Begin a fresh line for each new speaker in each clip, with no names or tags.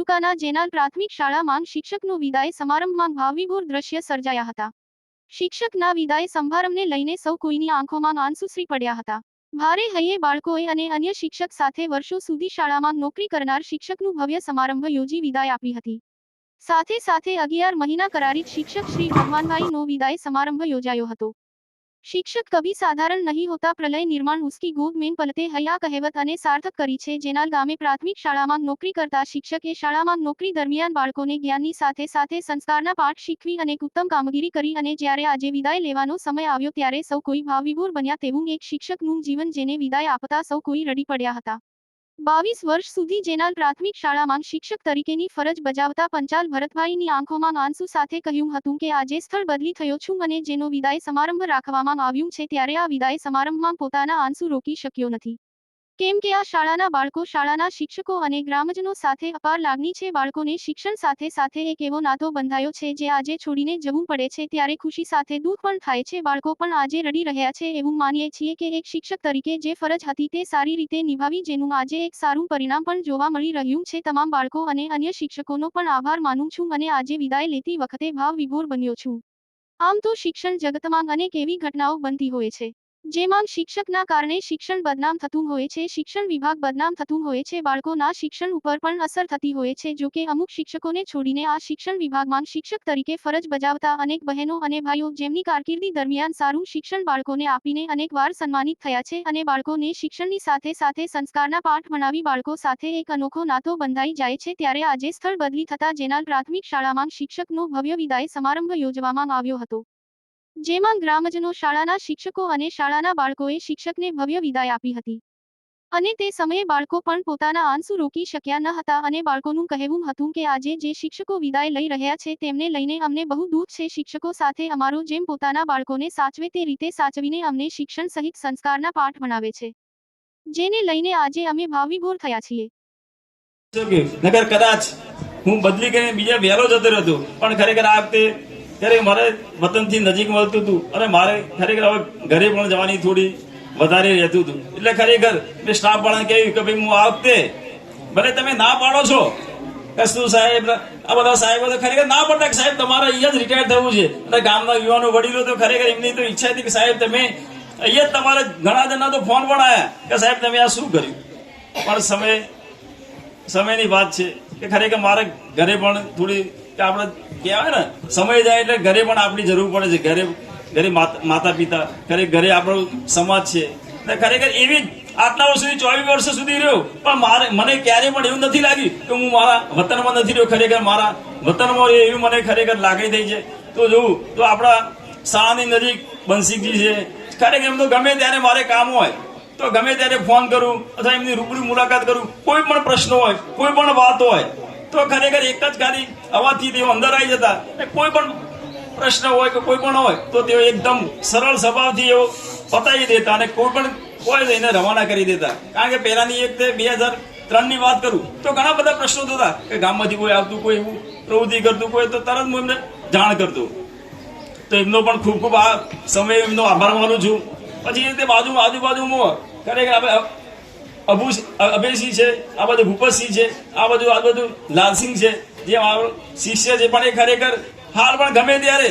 તાલુકાના જેનાલ પ્રાથમિક શાળામાં શિક્ષકનો વિદાય સમારંભમાં ભાવવિભોર દ્રશ્ય સર્જાયા હતા. શિક્ષકના વિદાય સંભારંભને લઈને સૌ કોઈની આંખોમાં આંસુશ્રી પડ્યા હતા. ભારે હૈયે બાળકોએ અને અન્ય શિક્ષક સાથે વર્ષો સુધી શાળામાં નોકરી કરનાર શિક્ષકનું ભવ્ય સમારંભ યોજી વિદાય આપી હતી. સાથે સાથે અગિયાર મહિના કરારિત શિક્ષક શ્રી ભગવાનભાઈનો વિદાય સમારંભ યોજાયો હતો. શિક્ષક કભી સાધારણ નહીં હોતા પ્રલય નિર્માણ ઉસકી ગોદ મેન પલતે હૈયા કહેવત અને સાર્થક કરી છે જેનાલ ગામે પ્રાથમિક શાળામાં નોકરી કરતા શિક્ષકે શાળામાં નોકરી દરમિયાન બાળકોને જ્ઞાનની સાથે સાથે સંસ્કારના પાઠ શીખવી અને ઉત્તમ કામગીરી કરી અને જ્યારે આજે વિદાય લેવાનો સમય આવ્યો ત્યારે સૌ કોઈ ભાવવિભોર બન્યા તેવું એક શિક્ષકનું જીવન જેને વિદાય આપતા સૌ કોઈ રડી પડ્યા હતા. બાવીસ વર્ષ સુધી જેનાલ પ્રાથમિક શાળામાં શિક્ષક તરીકેની ફરજ બજાવતા પંચાલ ભરતભાઈની આંખોમાં આંસુ સાથે કહ્યું હતું કે, આજે સ્થળ બદલી થયો છું અને જેનો વિદાય સમારંભ રાખવામાં આવ્યું છે, ત્યારે આ વિદાય સમારંભમાં પોતાના આંસુ રોકી શક્યો નથી. કેમ કે આ શાળાના બાળકો શાળાના શિક્ષકો અને ગ્રામજનો સાથે અપાર લાગણી છે. બાળકોને શિક્ષણ સાથે સાથે એક એવો નાતો બંધાયો છે જે આજે છોડીને જવું પડે છે ત્યારે ખુશી સાથે દુઃખ પણ થાય છે. બાળકો પણ આજે રડી રહ્યા છે એવું માનીએ છીએ કે એક શિક્ષક તરીકે જે ફરજ હતી તે સારી રીતે નિભાવી જેનું આજે એક સારું પરિણામ પણ જોવા મળી રહ્યું છે. તમામ બાળકો અને અન્ય શિક્ષકોનો પણ આભાર માનું છું અને આજે વિદાય લેતી વખતે ભાવ વિભોર બન્યો છું. આમ તો શિક્ષણ જગતમાં અનેક એવી ઘટનાઓ બનતી હોય છે. જેમાં શિક્ષકના કારણે શિક્ષણ બદનામ થતું હોય છે, શિક્ષણ વિભાગ બદનામ થતું હોય છે, બાળકોના શિક્ષણ ઉપર પણ અસર થતી હોય છે, જો કે અમુક શિક્ષકોને છોડીને આ શિક્ષણ વિભાગમાં શિક્ષક તરીકે ફરજ બજાવતા અનેક બહેનો અને ભાઈઓ જેમની કારકિર્દી દરમિયાન સારું શિક્ષણ બાળકોને આપીને અનેકવાર સન્માનિત થયા છે અને બાળકોને શિક્ષણની સાથે સાથે સંસ્કારના પાઠ ભણાવી બાળકો સાથે એક અનોખો નાતો બંધાઈ જાય છે, ત્યારે આજે સ્થળ બદલી થતા જેનાલ પ્રાથમિક શાળામાં શિક્ષકનો ભવ્ય વિદાય સમારંભ યોજવામાં આવ્યો હતો. જેમાં ગ્રામજનો શાળાના શિક્ષકો અને શાળાના બાળકોએ શિક્ષકને ભવ્ય વિદાય આપી હતી. અને તે સમયે બાળકો પણ પોતાના આંસુ રોકી શક્યા ન હતા અને બાળકોનું કહેવું હતું કે આજે જે શિક્ષકો વિદાય લઈ રહ્યા છે તેમને લઈને અમને બહુ દુઃખ છે. શિક્ષકો સાથે અમારો જેમ પોતાના બાળકોને સાચવે તે રીતે સાચવીને અમને શિક્ષણ સહિત સંસ્કારના પાઠ ભણાવે છે. જેને લઈને આજે અમે ભાવિભોર થયા છીએ.
કદાચ હું બદલી કરીને બીજા વહેલો જતો રહેતો. પણ ખરેખર આ વખતે ત્યારે મારે વતનથી નજીક મળતું હતું. અને મારે ખરેખર હવે ઘરે પણ જવાની થોડી વધારે રહેતું હતું. એટલે ખરેખર મેં સ્ટાફ વાળાને કહ્યું કે ભાઈ, હું આ વખતે ભલે તમે ના પાડો છો. કસ્તુ સાહેબ, આ બધા સાહેબો તો ખરેખર ના પડતા કે સાહેબ, તમારે અહીંયા જ રિટાયર થવું છે. અને ગામના યુવાનો વડીલો તો ખરેખર એમની તો ઈચ્છા હતી કે સાહેબ, તમે અહીંયા જ તમારે ઘણા જણા તો ફોન પણ આવ્યા કે સાહેબ, તમે આ શું કર્યું? પણ સમય, સમયની વાત છે કે ખરેખર મારે ઘરે પણ થોડી આપણે કહેવાય ને, સમય જાય એટલે ઘરે પણ આપણી જરૂર પડે છે. ઘરે ઘરે માતા પિતા ઘરે ઘરે આપણો સમાજ છે. એટલે ખરેખર એવી જ આટલા વર્ષ સુધી ચોવીસ વર્ષ સુધી રહ્યો. પણ મારે, મને ક્યારેય પણ એવું નથી લાગ્યું કે હું મારા વતનમાં નથી રહ્યો. ખરેખર મારા વતનમાં એવી મને ખરેખર લાગણી થઈ છે. તો જોવું તો આપણા શાળાની નજીક બંસીજી છે. ખરેખર એમ તો ગમે ત્યારે મારે કામ હોય, તો ગમે ત્યારે ફોન કરું અથવા એમની રૂબરૂ મુલાકાત કરું. કોઈ પણ પ્રશ્ન હોય, કોઈ પણ વાત હોય તો ખરેખર એક જ ખાલી અવાજથી તેઓ અંદર આવી જતા. કોઈ પણ પ્રશ્ન હોય કે કોઈ પણ હોય, તો તેઓ એકદમ સરળ સ્વભાવથી એવો પતાવી દેતા અને કોઈ પણ હોય તો એને રવાના કરી દેતા. કારણ કે પહેલાની એક તે બે હજાર ત્રણની વાત કરું, તો ઘણા બધા પ્રશ્નો થતા કે ગામમાંથી કોઈ આવતું, કોઈ એવું પ્રવૃત્તિ કરતું, કોઈ તો તરત હું એમને જાણ કરતો. તો એમનો પણ ખૂબ ખૂબ આ સમય એમનો આભાર માનું છું. પછી એ રીતે બાજુ આજુબાજુમાં ખરેખર આપણે અભુ અભયસિંહ છે, આ બધું ભૂપતસિંહ છે, આ બધું આ બધું લાલસિંહ છે, જે શિષ્ય છે, પણ એ ખરેખર હાલ પણ ગમે ત્યારે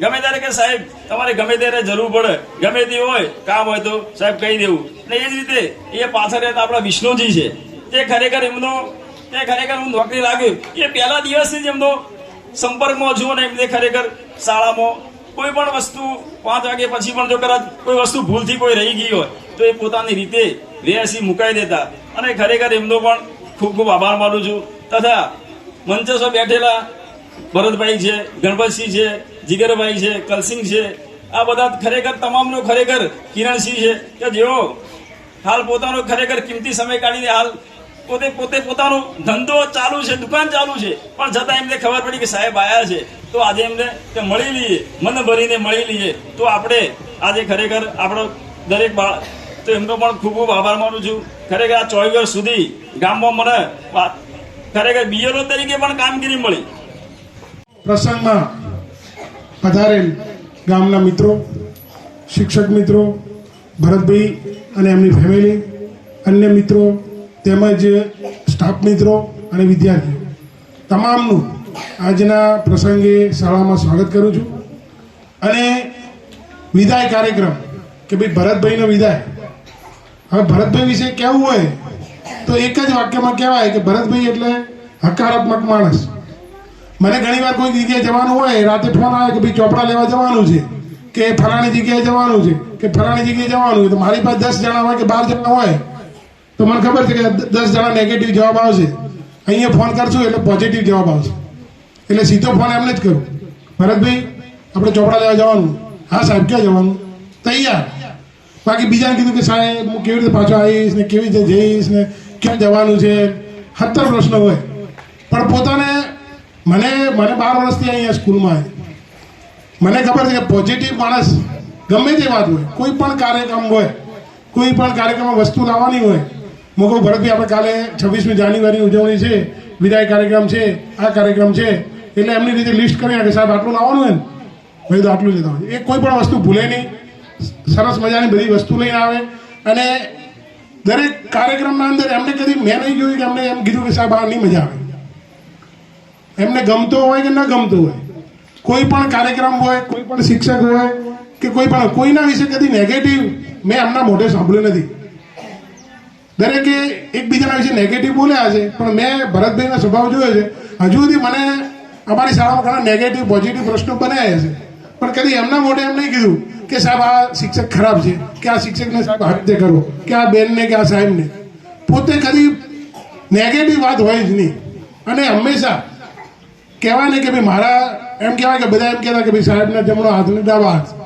ગમે ત્યારે કે સાહેબ, તમારે ગમે ત્યારે જરૂર પડે, ગમે તે હોય, કામ હોય તો સાહેબ કહી દેવું. અને એ જ રીતે, એ પાછળ રહેતા આપણા વિષ્ણુજી છે. તે ખરેખર એમનો, તે ખરેખર હું નોકરી લાગ્યું એ પહેલા દિવસથી જ એમનો સંપર્કમાં છું અને એમને ખરેખર શાળામાં કોઈ પણ વસ્તુ પાંચ વાગે પછી પણ જો કદાચ કોઈ વસ્તુ ભૂલથી કોઈ રહી ગઈ હોય તો એ પોતાની રીતે વ્યસી મુકાઈ દેતા. અને ખરેખર એમનો પણ ખૂબ ખૂબ આભાર માનું છું. તથા મંચસો બેઠેલા ભરતભાઈ છે, ગણપતસિંહ છે, જીગરભાઈ છે, કલસિંહ છે, આ બધા ખરેખર તમામનો ખરેખર કિરણસિંહ છે કે જેઓ હાલ પોતાનો ખરેખર કિંમતી સમય કાઢીને હાલ પોતે પોતે પોતાનો ધંધો ચાલુ છે, દુકાન ચાલુ છે. પણ છતાં એમને ખબર પડી કે સાહેબ આયા છે. તો આજે એમને કે મળી લઈએ, મન ભરીને મળી લઈએ. તો આપણે આજે ખરેખર આપણો દરેક બાળ તો એમનો પણ ખૂબ ખૂબ આભાર માનું છું. ખરેખર આ ચોવીસ વર્ષ સુધી ગામમાં મને ખરેખર બીએલઓ તરીકે પણ કામગીરી મળી.
પ્રસંગમાં પધારેલ ગામના મિત્રો, શિક્ષક મિત્રો, ભરતભાઈ અને એમની ફેમિલી અન્ય મિત્રો, તેમજ સ્ટાફ મિત્રો અને વિદ્યાર્થીઓ. તમામનું આજના પ્રસંગે શાળામાં સ્વાગત કરું છું. અને વિદાય કાર્યક્રમ, કે ભાઈ ભરતભાઈનો વિદાય. હવે ભરતભાઈ વિશે કહેવું હોય તો એક જ વાક્યમાં કહેવાય કે ભરતભાઈ એટલે હકારાત્મક માણસ. મને ઘણીવાર કોઈ જગ્યાએ જવાનું હોય, રાતે ફોન આવે કે ભાઈ ચોપડા લેવા જવાનું છે, કે ફલાણી જગ્યાએ જવાનું છે, કે ફલાણી જગ્યાએ જવાનું છે તો મારી પાસે દસ જણા હોય કે બાર જણા હોય, તો મને ખબર છે કે દસ જણા નેગેટિવ જવાબ આવશે. અહીંયા ફોન કરશું એટલે પોઝિટિવ જવાબ આવશે. એટલે સીધો ફોન એમને જ કરું. ભરતભાઈ, આપણે ચોપડા લેવા જવાનું. હા સાહેબ, ક્યાં જવાનું? તૈયાર. બાકી બીજાને કીધું કે સાહેબ, હું કેવી રીતે પાછો આવીશ ને કેવી રીતે જઈશ ને ક્યાં જવાનું છે? સત્તર પ્રશ્નો હોય. પણ પોતાને, મને મને બાર વર્ષથી અહીંયા સ્કૂલમાં મને ખબર છે કે પોઝિટિવ માણસ ગમે તે વાત હોય, કોઈ પણ કાર્યક્રમ હોય, કોઈ પણ કાર્યક્રમમાં વસ્તુ લાવવાની હોય હું કહું ભરતભાઈ, આપણે કાલે છવ્વીસમી જાન્યુઆરીની ઉજવણી છે, વિદાય કાર્યક્રમ છે, આ કાર્યક્રમ છે, એટલે એમની રીતે લિસ્ટ કરી નાખે સાહેબ, આટલું લાવવાનું હોય ને? ભાઈ તો આટલું લેતા હોય એ કોઈ પણ વસ્તુ ભૂલે નહીં. સરસ મજાની બધી વસ્તુ લઈને આવે. અને દરેક કાર્યક્રમના અંદર એમને કદી મેં નહીં જોયું કે એમને એમ કીધું કે સાહેબ, આ નહીં મજા આવે. એમને ગમતો હોય કે ન ગમતો હોય. કોઈ પણ કાર્યક્રમ હોય, કોઈ પણ શિક્ષક હોય કે કોઈ પણ કોઈના વિશે કદી નેગેટિવ મેં એમના મોઢે સાંભળ્યું નથી. દરેકે એકબીજાના વિશે નેગેટિવ બોલ્યા છે, પણ મેં ભરતભાઈનો સ્વભાવ જોયો છે. હજુ સુધી મને અમારી શાળામાં ઘણા નેગેટિવ પોઝિટિવ પ્રશ્નો બનાવ્યા છે. પણ કદી એમના મોઢે એમ નહીં કીધું કે સાહેબ, આ શિક્ષક ખરાબ છે. કે આ શિક્ષકને સાહેબ હત્યા કરો. કે આ બેનને, કે આ સાહેબને. પોતે કદી નેગેટિવ વાત હોય જ નહીં. અને હંમેશા કહેવાય ને કે ભાઈ મારા, એમ કહેવાય કે બધા એમ કહેતા કે ભાઈ સાહેબના જમણો હાથ ને ડાબા હાથ.